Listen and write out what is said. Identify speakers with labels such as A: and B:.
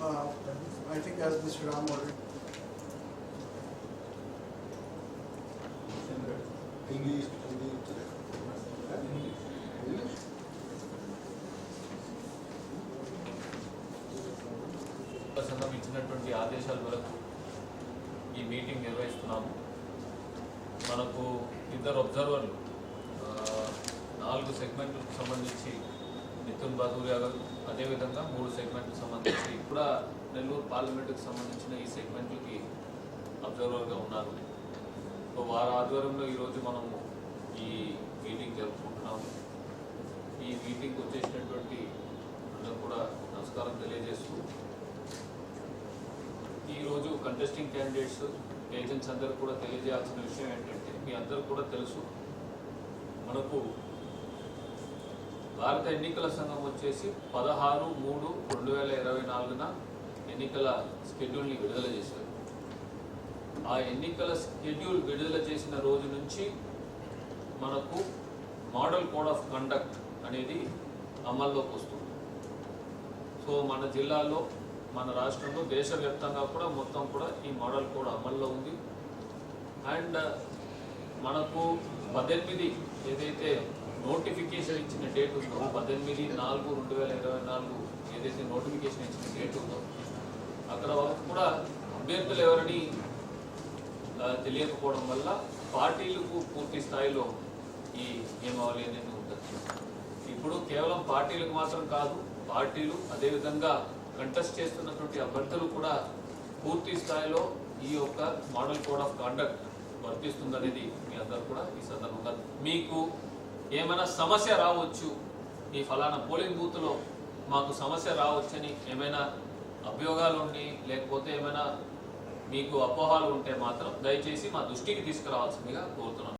A: uh, I think as Mr. Ram already.
B: English Hindi English
C: సంఘం ఇచ్చినటువంటి ఆదేశాల మేరకు ఈ మీటింగ్ నిర్వహిస్తున్నాము. మనకు ఇద్దరు అబ్జర్వర్లు నాలుగు సెగ్మెంట్లకు సంబంధించి నితిన్ బదూరియా గారు అదేవిధంగా మూడు సెగ్మెంట్లకు సంబంధించి కూడా నెల్లూరు పార్లమెంటుకు సంబంధించిన ఈ సెగ్మెంట్లకి అబ్జర్వర్గా ఉన్నారు. సో వారి ఆధ్వర్యంలో ఈరోజు మనము ఈ మీటింగ్ జరుపుకుంటున్నాము. ఈ మీటింగ్ వచ్చేసినటువంటి అందరూ కూడా నమస్కారం తెలియజేస్తూ ఈరోజు కంటెస్టింగ్ క్యాండిడేట్స్ ఏజెంట్స్ అందరూ కూడా తెలియజేయాల్సిన విషయం ఏంటంటే మీ అందరూ కూడా తెలుసు మనకు భారత ఎన్నికల సంఘం వచ్చేసి పదహారు మూడు రెండు వేల ఇరవై నాలుగున ఎన్నికల స్కెడ్యూల్ని విడుదల చేశారు. ఆ ఎన్నికల స్కెడ్యూల్ విడుదల చేసిన రోజు నుంచి మనకు మోడల్ కోడ్ ఆఫ్ కండక్ట్ అనేది అమల్లోకి వస్తుంది. సో మన జిల్లాలో మన రాష్ట్రంలో దేశవ్యాప్తంగా కూడా మొత్తం కూడా ఈ మోడల్ కోడ్ అమల్లో ఉంది. అండ్ మనకు పద్దెనిమిది ఏదైతే నోటిఫికేషన్ ఇచ్చిన డేట్ ఉందో పద్దెనిమిది నాలుగు రెండు వేల ఇరవై నాలుగు ఏదైతే నోటిఫికేషన్ ఇచ్చిన డేట్ ఉందో అక్కడ వరకు కూడా అభ్యర్థులు ఎవరని తెలియకపోవడం వల్ల పార్టీలకు పూర్తి స్థాయిలో ఈ నియమావళి అనేది ఉంటుంది ఇప్పుడు కేవలం పార్టీలకు మాత్రం కాదు పార్టీలు అదేవిధంగా కంటెస్ట్ చేస్తున్నటువంటి అభ్యర్థులు కూడా పూర్తి స్థాయిలో ఈ యొక్క మోడల్ కోడ్ ఆఫ్ కాండక్ట్ వర్తిస్తుందనేది మీ అందరూ కూడా ఈ సందర్భంగా మీకు ఏమైనా సమస్య రావచ్చు ఈ ఫలానా పోలింగ్ బూత్లో మాకు సమస్య రావచ్చని ఏమైనా అభియోగాలు ఉండి లేకపోతే ఏమైనా మీకు అపోహాలు ఉంటే మాత్రం దయచేసి మా దృష్టికి తీసుకురావాల్సిందిగా కోరుతున్నాను.